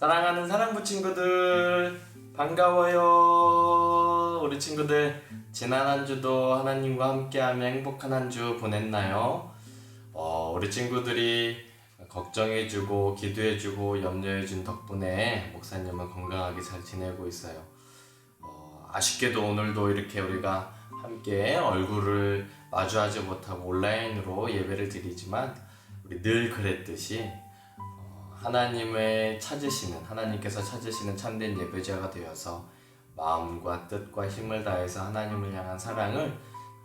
사랑하는 사랑부 친구들 반가워요. 우리 친구들 지난 한 주도 하나님과 함께하며 행복한 한 주 보냈나요? 어, 우리 친구들이 걱정해주고 기도해주고 염려해준 덕분에 목사님은 건강하게 잘 지내고 있어요. 어, 아쉽게도 오늘도 이렇게 우리가 함께 얼굴을 마주하지 못하고 온라인으로 예배를 드리지만 우리 늘 그랬듯이 어, 하나님의 찾으시는 하나님께서 찾으시는 참된 예배자가 되어서 마음과 뜻과 힘을 다해서 하나님을 향한 사랑을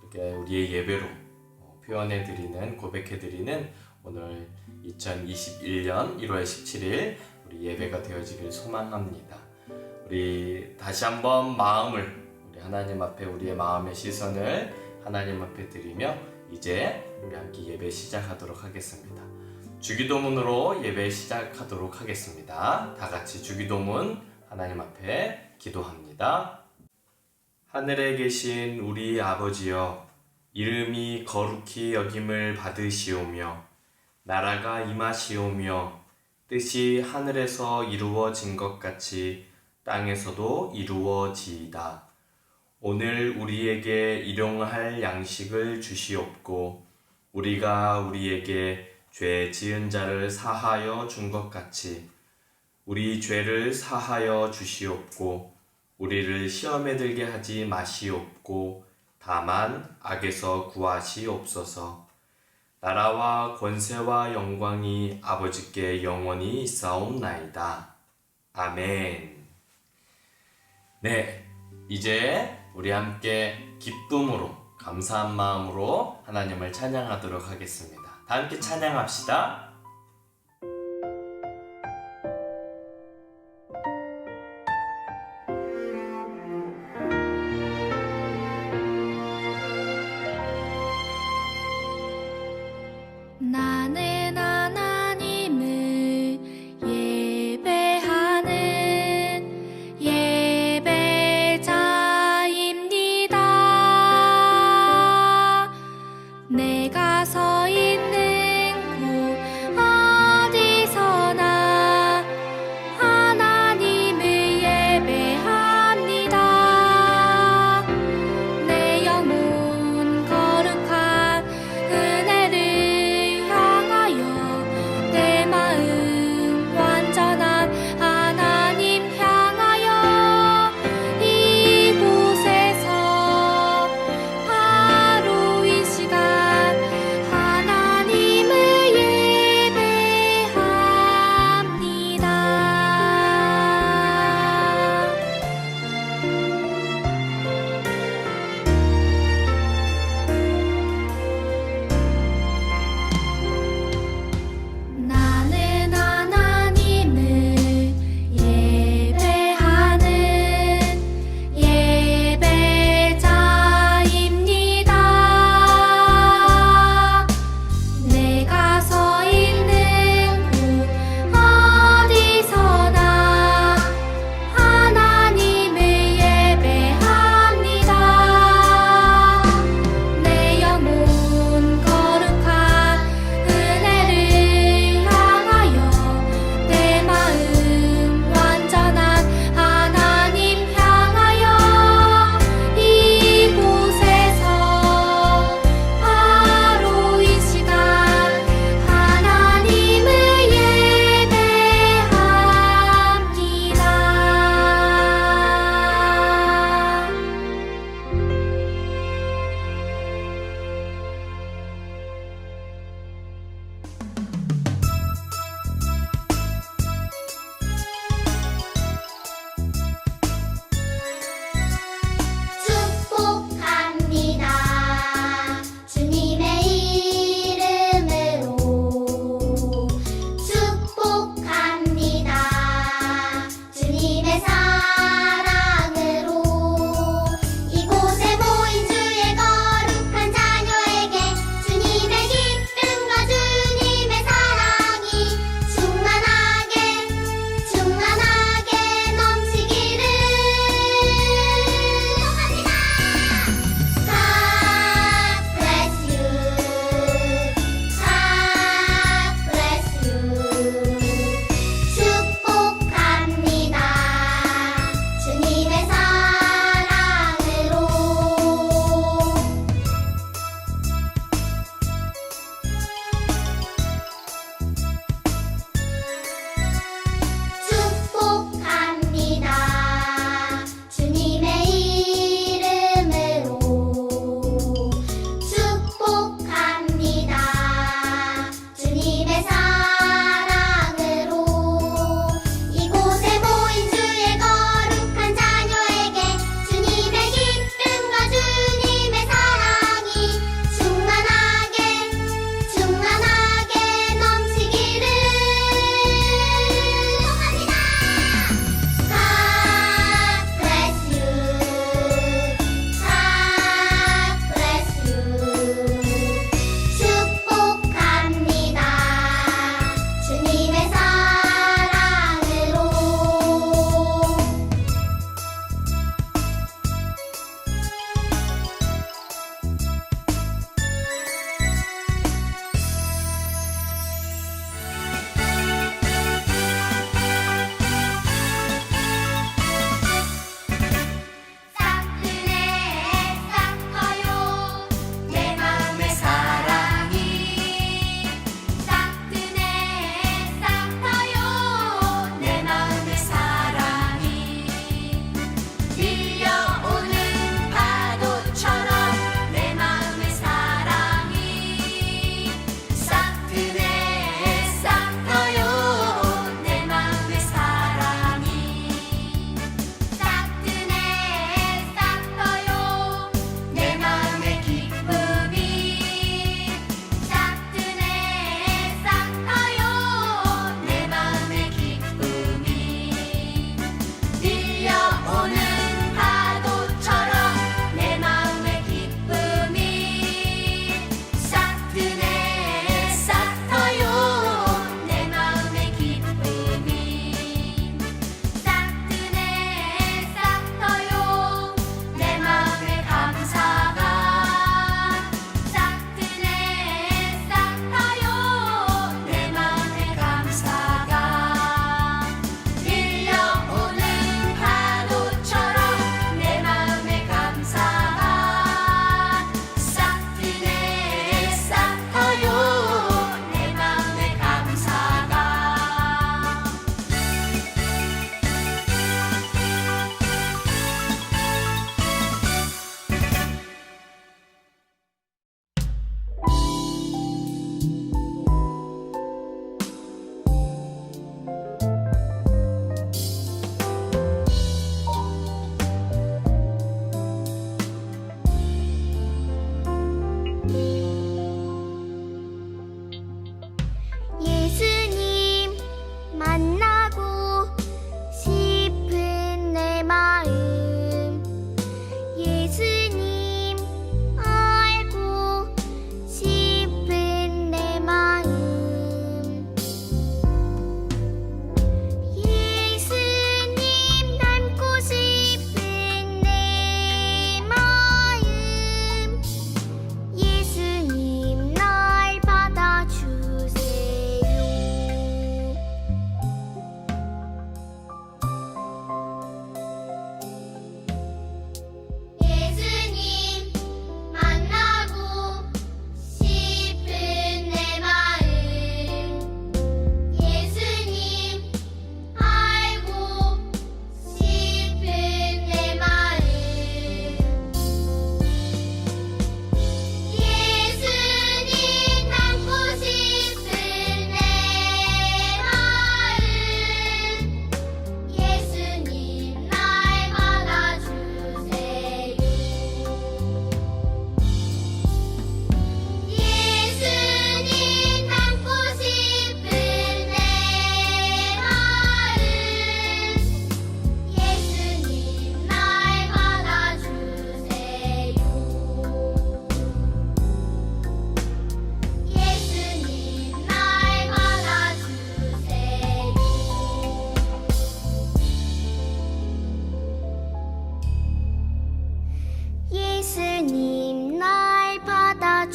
이렇게 우리의 예배로 어, 표현해 드리는 고백해 드리는 오늘 2021년 1월 17일 우리 예배가 되어지길 소망합니다. 우리 다시 한번 마음을 우리 하나님 앞에 우리의 마음의 시선을 하나님 앞에 드리며 이제 우리 함께 예배 시작하도록 하겠습니다. 주기도문으로 예배 시작하도록 하겠습니다. 다 같이 주기도문 하나님 앞에 기도합니다. 하늘에 계신 우리 아버지여 이름이 거룩히 여김을 받으시오며 나라가 임하시오며 뜻이 하늘에서 이루어진 것 같이 땅에서도 이루어지이다. 오늘 우리에게 일용할 양식을 주시옵고 우리가 우리에게 죄 지은 자를 사하여 준 것 같이 우리 죄를 사하여 주시옵고 우리를 시험에 들게 하지 마시옵고 다만 악에서 구하시옵소서. 나라와 권세와 영광이 아버지께 영원히 있사옵나이다. 아멘. 네, 이제 우리 함께 기쁨으로 감사한 마음으로 하나님을 찬양하도록 하겠습니다. 다 함께 찬양합시다.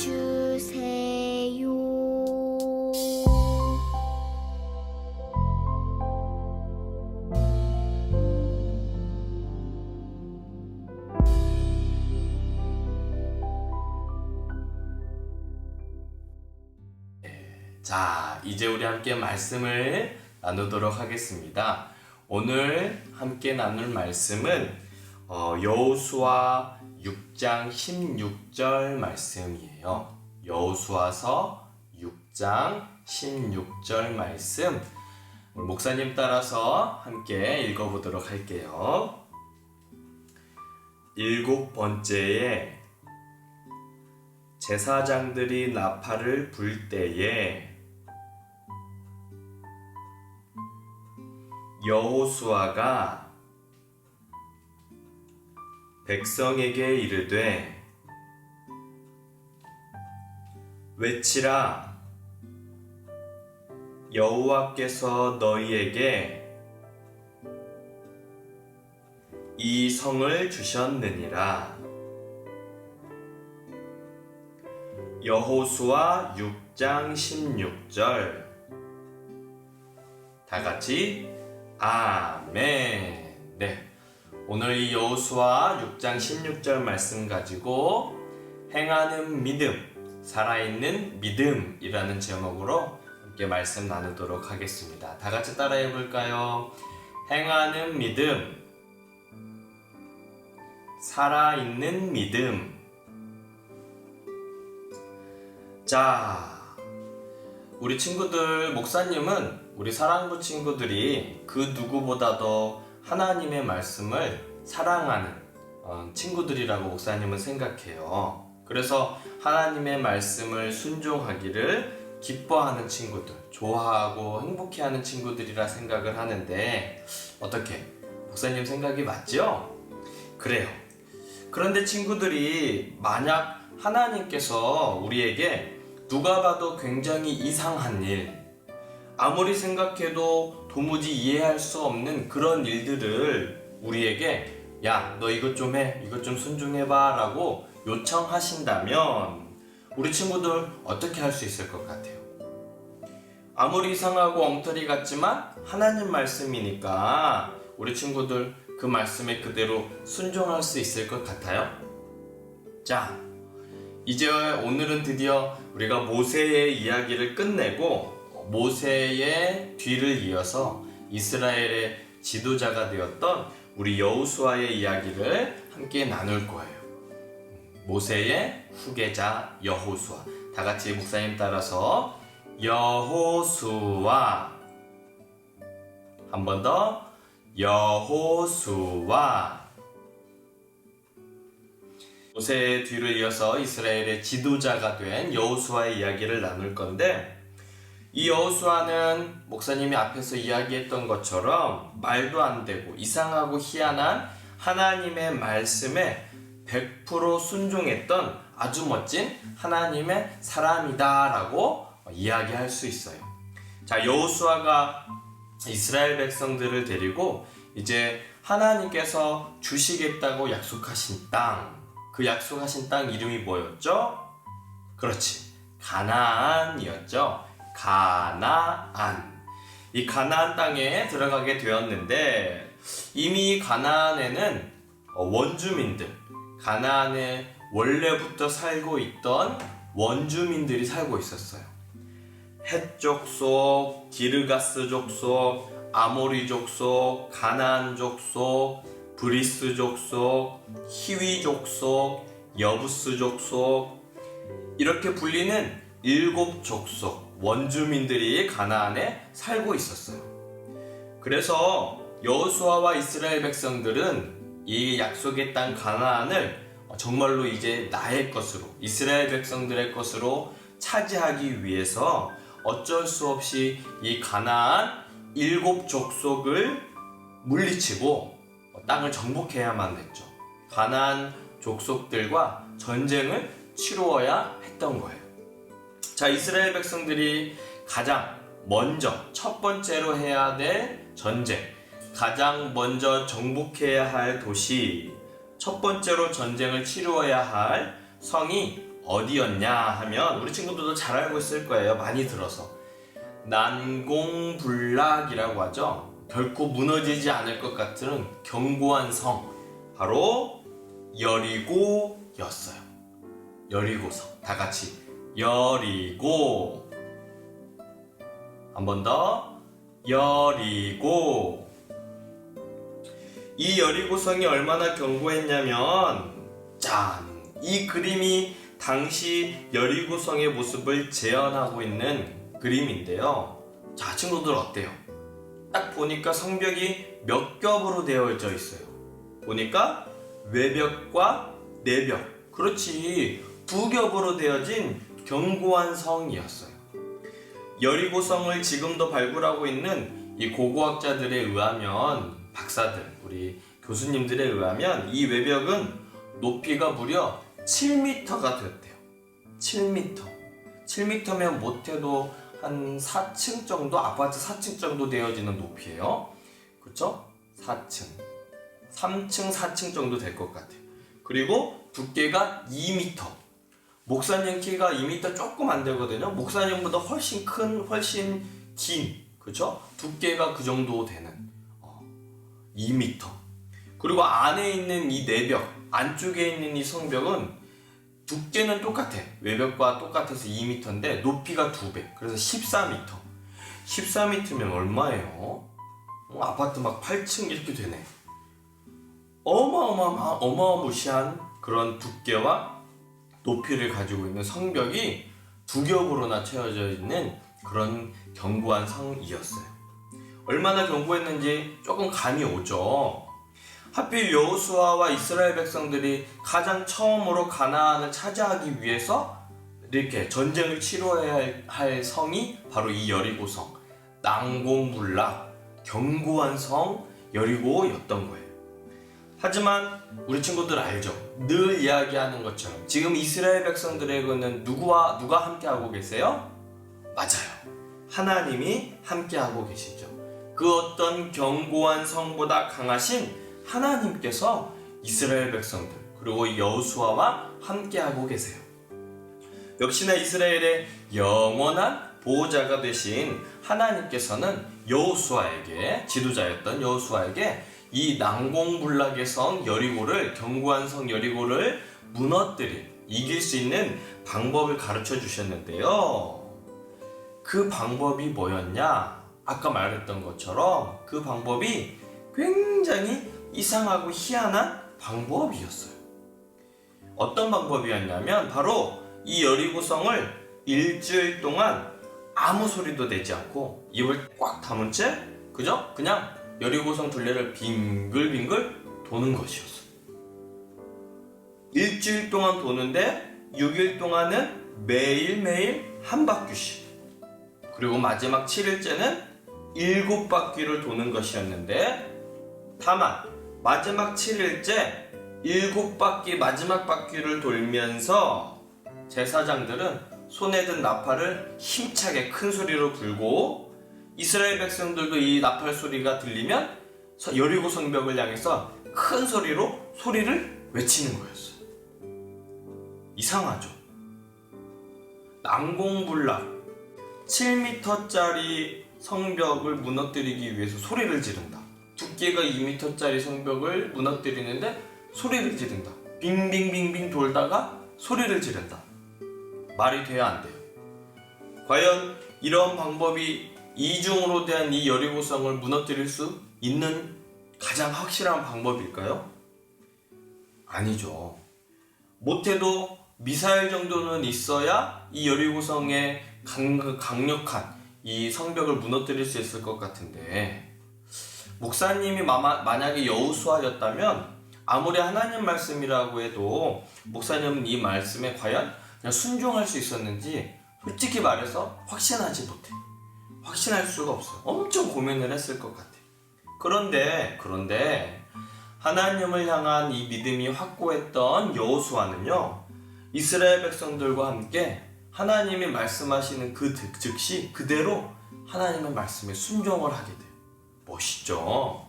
주세요. 자, 이제 우리 함께 말씀을 나누도록 하겠습니다. 오늘 함께 나눌 말씀은 어, 여호수아 6장 16절 말씀이에요. 여호수아서 6장 16절 말씀 목사님 따라서 함께 읽어보도록 할게요. 일곱 번째에 제사장들이 나팔을 불 때에 여호수아가 백성에게 이르되 외치라 여호와께서 너희에게 이 성을 주셨느니라 여호수아 6장 16절 다 같이 아멘. 네. 오늘 이 여호수아 6장 16절 말씀 가지고 행하는 믿음, 살아있는 믿음이라는 제목으로 함께 말씀 나누도록 하겠습니다. 다 같이 따라해 볼까요? 행하는 믿음, 살아있는 믿음. 자, 우리 친구들, 목사님은 우리 사랑부 친구들이 그 누구보다도 하나님의 말씀을 사랑하는 어, 친구들이라고 목사님은 생각해요. 그래서 하나님의 말씀을 순종하기를 기뻐하는 친구들, 좋아하고 행복해하는 친구들이라 생각을 하는데 어떻게 목사님 생각이 맞죠? 그래요. 그런데 친구들이 만약 하나님께서 우리에게 누가 봐도 굉장히 이상한 일, 아무리 생각해도 도무지 이해할 수 없는 그런 일들을 우리에게 야, 너 이것 좀 해, 이것 좀 순종해봐 라고 요청하신다면 우리 친구들 어떻게 할 수 있을 것 같아요? 아무리 이상하고 엉터리 같지만 하나님 말씀이니까 우리 친구들 그 말씀에 그대로 순종할 수 있을 것 같아요? 자, 이제 오늘은 드디어 우리가 모세의 이야기를 끝내고 모세의 뒤를 이어서 이스라엘의 지도자가 되었던 우리 여호수아의 이야기를 함께 나눌 거예요. 모세의 후계자 여호수아. 다 같이 목사님 따라서 여호수아. 한 번 더. 여호수아. 모세의 뒤를 이어서 이스라엘의 지도자가 된 여호수아의 이야기를 나눌 건데 이 여호수아는 목사님이 앞에서 이야기했던 것처럼 말도 안 되고 이상하고 희한한 하나님의 말씀에 100% 순종했던 아주 멋진 하나님의 사람이다라고 이야기할 수 있어요. 자, 여호수아가 이스라엘 백성들을 데리고 이제 하나님께서 주시겠다고 약속하신 땅, 그 약속하신 땅 이름이 뭐였죠? 그렇지. 가나안이었죠. 가나안. 이 가나안 땅에 들어가게 되었는데 이미 가나안에는 어, 원주민들, 가나안에 원래부터 살고 있던 원주민들이 살고 있었어요. 헷 족 속, 기르가스 족 속, 아모리 족 속, 가나안 족 속, 브리스 족 속, 히위 족 속, 여부스 족 속 이렇게 불리는 일곱 족속 원주민들이 가나안에 살고 있었어요. 그래서 여호수아와 이스라엘 백성들은 이 약속의 땅 가나안을 정말로 이제 나의 것으로 이스라엘 백성들의 것으로 차지하기 위해서 어쩔 수 없이 이 가나안 일곱 족속을 물리치고 땅을 정복해야만 했죠. 가나안 족속들과 전쟁을 치루어야 했던 거예요. 자, 이스라엘 백성들이 가장 먼저 첫 번째로 해야 될 전쟁, 가장 먼저 정복해야 할 도시, 첫 번째로 전쟁을 치루어야 할 성이 어디였냐 하면 우리 친구들도 잘 알고 있을 거예요. 많이 들어서. 난공불락이라고 하죠. 결코 무너지지 않을 것 같은 견고한 성. 바로 여리고였어요. 여리고성. 다 같이 여리고. 한 번 더. 여리고. 이 여리고성이 얼마나 견고했냐면, 짠! 이 그림이 당시 여리고성의 모습을 재현하고 있는 그림인데요. 자, 친구들 어때요? 딱 보니까 성벽이 몇 겹으로 되어져 있어요. 보니까 외벽과 내벽. 그렇지. 두 겹으로 되어진 견고한 성이었어요. 여리고성을 지금도 발굴하고 있는 이 고고학자들에 의하면 박사들, 우리 교수님들에 의하면 이 외벽은 높이가 무려 7m가 되었대요. 7m. 7m면 못해도 한 4층 정도, 아파트 4층 정도 되어지는 높이에요. 그쵸? 4층. 3층, 4층 정도 될 것 같아요. 그리고 두께가 2m. 목사님 키가 2m 조금 안 되거든요. 목사님보다 훨씬 큰, 훨씬 긴, 그쵸? 두께가 그 정도 되는 어, 2m. 그리고 안에 있는 이 내벽, 안쪽에 있는 이 성벽은 두께는 똑같아. 외벽과 똑같아서 2m인데 높이가 2배. 그래서 14m. 14m면 얼마예요? 어, 아파트 막 8층 이렇게 되네. 어마어마한 어마무시한 그런 두께와 높이를 가지고 있는 성벽이 두 겹으로나 채워져 있는 그런 견고한 성이었어요. 얼마나 견고했는지 조금 감이 오죠. 하필 여호수아와 이스라엘 백성들이 가장 처음으로 가나안을 차지하기 위해서 이렇게 전쟁을 치러야 할, 할 성이 바로 이 여리고성, 난공불락, 견고한 성 여리고였던 거예요. 하지만 우리 친구들 알죠? 늘 이야기하는 것처럼 지금 이스라엘 백성들에게는 누구와 누가 함께하고 계세요? 맞아요. 하나님이 함께하고 계시죠. 그 어떤 견고한 성보다 강하신 하나님께서 이스라엘 백성들 그리고 여호수아와 함께하고 계세요. 역시나 이스라엘의 영원한 보호자가 되신 하나님께서는 여호수아에게 지도자였던 여호수아에게 이 난공불락의 성 여리고를 견고한 성 여리고를 무너뜨릴 이길 수 있는 방법을 가르쳐 주셨는데요. 그 방법이 뭐였냐? 아까 말했던 것처럼 그 방법이 굉장히 이상하고 희한한 방법이었어요. 어떤 방법이었냐면 바로 이 여리고성을 일주일 동안 아무 소리도 내지 않고 입을 꽉 다문 채 그죠? 그냥 여리고성 둘레를 빙글빙글 도는 것이었어요. 일주일 동안 도는데 6일 동안은 매일매일 한 바퀴씩 그리고 마지막 7일째는 7바퀴를 도는 것이었는데 다만 마지막 7일째 7바퀴 마지막 바퀴를 돌면서 제사장들은 손에 든 나팔을 힘차게 큰 소리로 불고 이스라엘 백성들도 이 나팔 소리가 들리면 서- 여리고 성벽을 향해서 큰 소리로 소리를 외치는 거였어요. 이상하죠? 난공불락 7m짜리 성벽을 무너뜨리기 위해서 소리를 지른다. 두께가 2m짜리 성벽을 무너뜨리는데 소리를 지른다. 빙빙빙빙 돌다가 소리를 지른다. 말이 돼야 안 돼요. 과연 이런 방법이 이중으로 대한 이 여리고성을 무너뜨릴 수 있는 가장 확실한 방법일까요? 아니죠. 못해도 미사일 정도는 있어야 이 여리고성의 강, 강력한 이 성벽을 무너뜨릴 수 있을 것 같은데 목사님이 마마, 만약에 여우수아였다면 아무리 하나님 말씀이라고 해도 목사님은 이 말씀에 과연 그냥 순종할 수 있었는지 솔직히 말해서 확신하지 못해. 확신할 수가 없어요. 엄청 고민을 했을 것 같아. 그런데 그런데 하나님을 향한 이 믿음이 확고했던 여호수아는요 이스라엘 백성들과 함께 하나님이 말씀하시는 그 득- 즉시 그대로 하나님의 말씀에 순종을 하게 돼요. 멋있죠?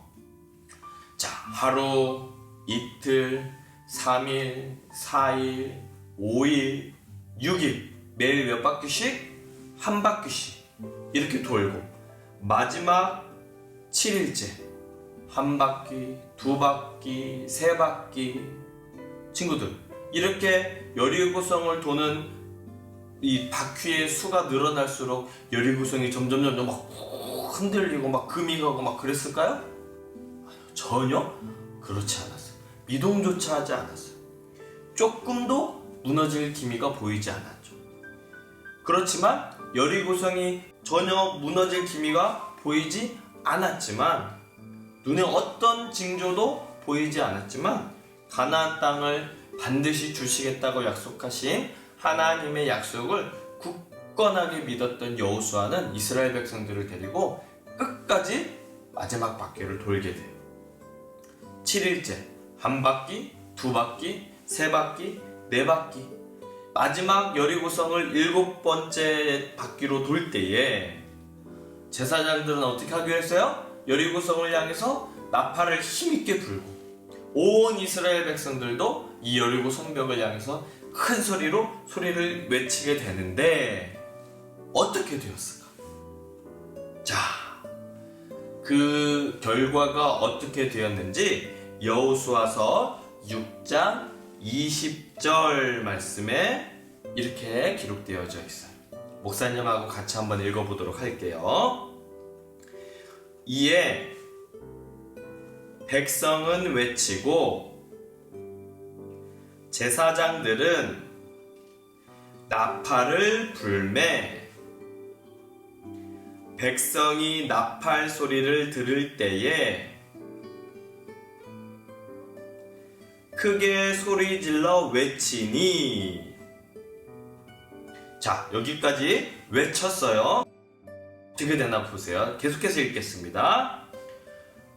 자, 하루, 이틀, 3일, 4일, 5일, 6일, 매일 몇 바퀴씩? 한 바퀴씩 이렇게 돌고 마지막 7일째 한 바퀴, 두 바퀴, 세 바퀴 친구들 이렇게 여리고성을 도는 이 바퀴의 수가 늘어날수록 여리구성이 점점 점점 막 흔들리고 막 금이 가고 막 그랬을까요? 전혀 그렇지 않았어요. 미동조차 하지 않았어요. 조금도 무너질 기미가 보이지 않았죠. 그렇지만 여리고성이 전혀 무너질 기미가 보이지 않았지만 눈에 어떤 징조도 보이지 않았지만 가나안 땅을 반드시 주시겠다고 약속하신 하나님의 약속을 굳건하게 믿었던 여호수아는 이스라엘 백성들을 데리고 끝까지 마지막 바퀴를 돌게 돼요. 7일째 한 바퀴, 두 바퀴, 세 바퀴, 네 바퀴 마지막 여리고성을 일곱 번째 바퀴로 돌 때에 제사장들은 어떻게 하기로 했어요? 여리고성을 향해서 나팔을 힘있게 불고 온 이스라엘 백성들도 이 여리고 성벽을 향해서 큰 소리로 소리를 외치게 되는데 어떻게 되었을까? 자, 그 결과가 어떻게 되었는지 여호수아서 6장 20 절 말씀에 이렇게 기록되어져 있어요. 목사님하고 같이 한번 읽어보도록 할게요. 이에 백성은 외치고 제사장들은 나팔을 불매 백성이 나팔 소리를 들을 때에 크게 소리 질러 외치니. 자 여기까지 외쳤어요. 어떻게 되나 보세요. 계속해서 읽겠습니다.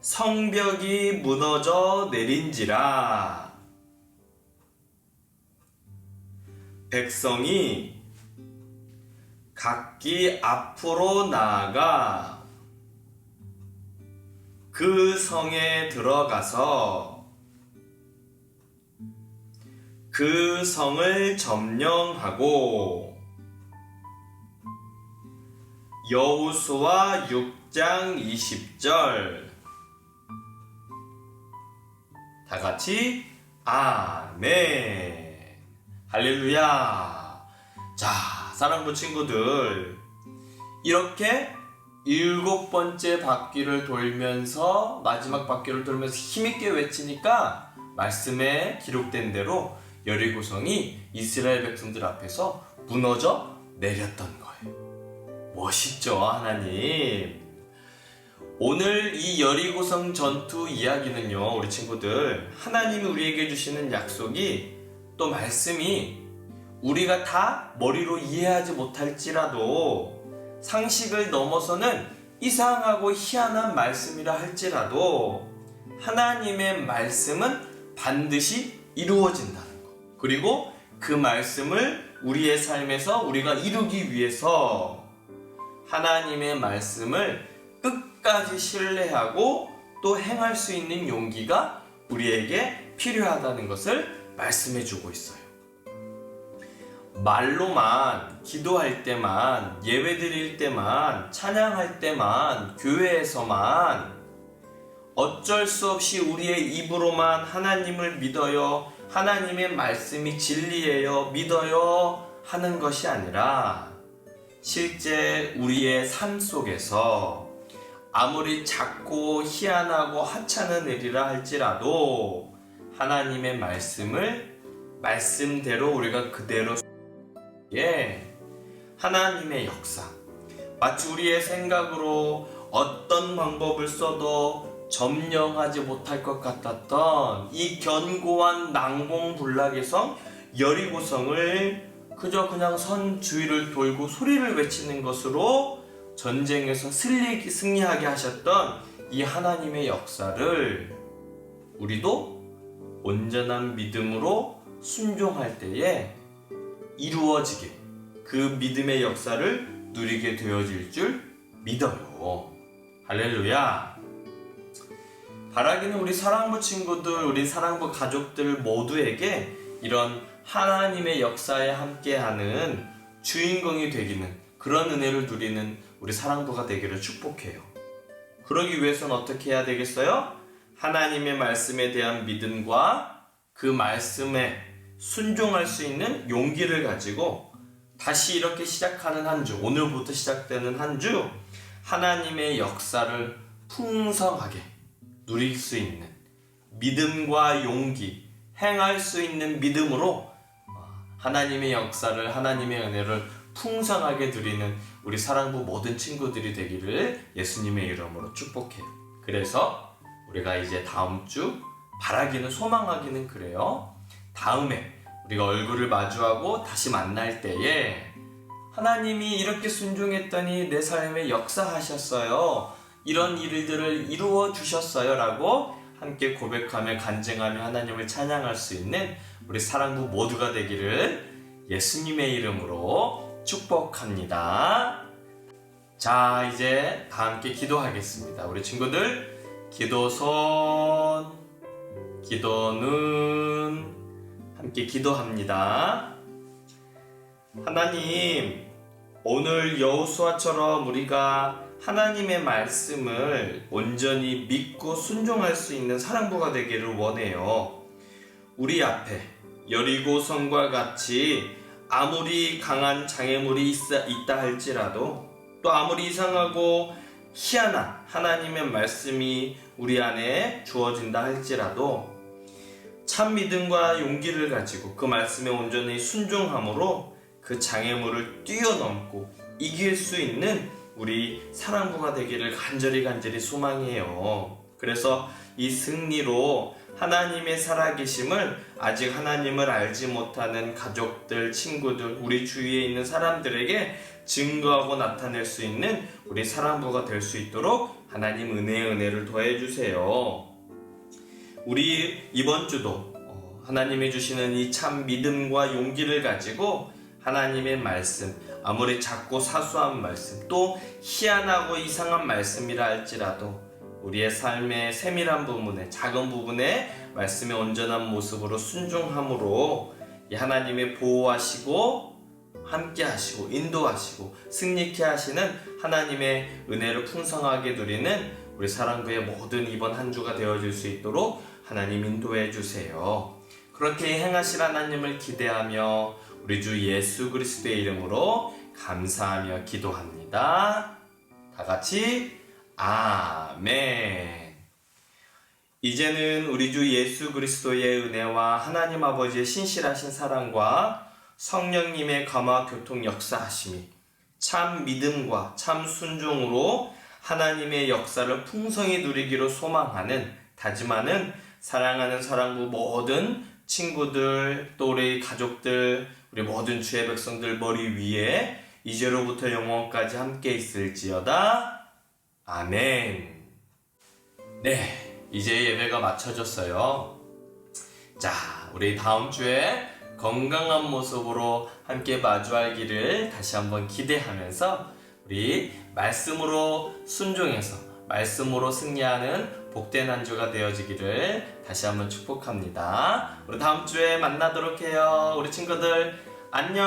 성벽이 무너져 내린지라. 백성이 각기 앞으로 나아가 그 성에 들어가서 그 성을 점령하고 여우수와 6장 20절. 다 같이 아멘. 할렐루야. 자 사랑부 친구들. 이렇게 일곱 번째 바퀴를 돌면서 마지막 바퀴를 돌면서 힘있게 외치니까 말씀에 기록된 대로 여리고성이 이스라엘 백성들 앞에서 무너져 내렸던 거예요. 멋있죠, 하나님. 오늘 이 여리고성 전투 이야기는요, 우리 친구들, 하나님이 우리에게 주시는 약속이 또 말씀이 우리가 다 머리로 이해하지 못할지라도 상식을 넘어서는 이상하고 희한한 말씀이라 할지라도 하나님의 말씀은 반드시 이루어진다는 거. 그리고 그 말씀을 우리의 삶에서 우리가 이루기 위해서 하나님의 말씀을 끝까지 신뢰하고 또 행할 수 있는 용기가 우리에게 필요하다는 것을 말씀해 주고 있어요. 말로만 기도할 때만 예배 드릴 때만 찬양할 때만 교회에서만 어쩔 수 없이 우리의 입으로만 하나님을 믿어요. 하나님의 말씀이 진리예요. 믿어요. 하는 것이 아니라 실제 우리의 삶 속에서 아무리 작고 희한하고 하찮은 일이라 할지라도 하나님의 말씀을 말씀대로 우리가 그대로 예 하나님의 역사 마치 우리의 생각으로 어떤 방법을 써도 점령하지 못할 것 같았던 이 견고한 낭봉불락의 성 여리고성을 그저 그냥 선 주위를 돌고 소리를 외치는 것으로 전쟁에서 승리, 승리하게 하셨던 이 하나님의 역사를 우리도 온전한 믿음으로 순종할 때에 이루어지게 그 믿음의 역사를 누리게 되어질 줄 믿어요. 할렐루야. 바라기는 우리 사랑부 친구들, 우리 사랑부 가족들 모두에게 이런 하나님의 역사에 함께하는 주인공이 되기는 그런 은혜를 누리는 우리 사랑부가 되기를 축복해요. 그러기 위해서는 어떻게 해야 되겠어요? 하나님의 말씀에 대한 믿음과 그 말씀에 순종할 수 있는 용기를 가지고 다시 이렇게 시작하는 한 주, 오늘부터 시작되는 한 주, 하나님의 역사를 풍성하게 누릴 수 있는 믿음과 용기, 행할 수 있는 믿음으로 어, 하나님의 역사를, 하나님의 은혜를 풍성하게 누리는 우리 사랑부 모든 친구들이 되기를 예수님의 이름으로 축복해요. 그래서 우리가 이제 다음 주 바라기는 소망하기는 그래요. 다음에 우리가 얼굴을 마주하고 다시 만날 때에 하나님이 이렇게 순종했더니 내 삶에 역사하셨어요. 이런 일들을 이루어 주셨어요. 라고 함께 고백하며 간증하며 하나님을 찬양할 수 있는 우리 사랑부 모두가 되기를 예수님의 이름으로 축복합니다. 자, 이제 다 함께 기도하겠습니다. 우리 친구들, 기도손, 기도눈, 함께 기도합니다. 하나님, 오늘 여호수아처럼 우리가 하나님의 말씀을 온전히 믿고 순종할 수 있는 사랑부가 되기를 원해요. 우리 앞에 여리고 성과 같이 아무리 강한 장애물이 있어- 있다 할지라도 또 아무리 이상하고 희한한 하나님의 말씀이 우리 안에 주어진다 할지라도 참 믿음과 용기를 가지고 그 말씀에 온전히 순종함으로 그 장애물을 뛰어넘고 이길 수 있는 우리 사랑부가 되기를 간절히 간절히 소망해요. 그래서 이 승리로 하나님의 살아계심을 아직 하나님을 알지 못하는 가족들, 친구들, 우리 주위에 있는 사람들에게 증거하고 나타낼 수 있는 우리 사랑부가 될 수 있도록 하나님 은혜의 은혜를 더해 주세요. 우리 이번 주도 어, 하나님이 주시는 이 참 믿음과 용기를 가지고 하나님의 말씀, 아무리 작고 사소한 말씀, 또 희한하고 이상한 말씀이라 할지라도 우리의 삶의 세밀한 부분에, 작은 부분에 말씀의 온전한 모습으로 순종함으로 이 하나님의 보호하시고 함께 하시고 인도하시고 승리케 하시는 하나님의 은혜를 풍성하게 누리는 우리 사랑부의 모든 이번 한 주가 되어질 수 있도록 하나님 인도해 주세요. 그렇게 행하실 하나님을 기대하며 우리 주 예수 그리스도의 이름으로 감사하며 기도합니다. 다 같이 아멘. 이제는 우리 주 예수 그리스도의 은혜와 하나님 아버지의 신실하신 사랑과 성령님의 감화 교통 역사하심이 참 믿음과 참 순종으로 하나님의 역사를 풍성히 누리기로 소망하는 다짐하는 사랑하는 사랑부 모든 친구들 또 우리 가족들 우리 모든 주의 백성들 머리 위에 이제로부터 영원까지 함께 있을지어다. 아멘. 네 이제 예배가 마쳐졌어요. 자 우리 다음 주에 건강한 모습으로 함께 길을 다시 한번 기대하면서 우리 말씀으로 순종해서 말씀으로 승리하는 복된 한 주가 되어지기를 다시 한번 축복합니다. 우리 다음 주에 만나도록 해요. 우리 친구들 안녕.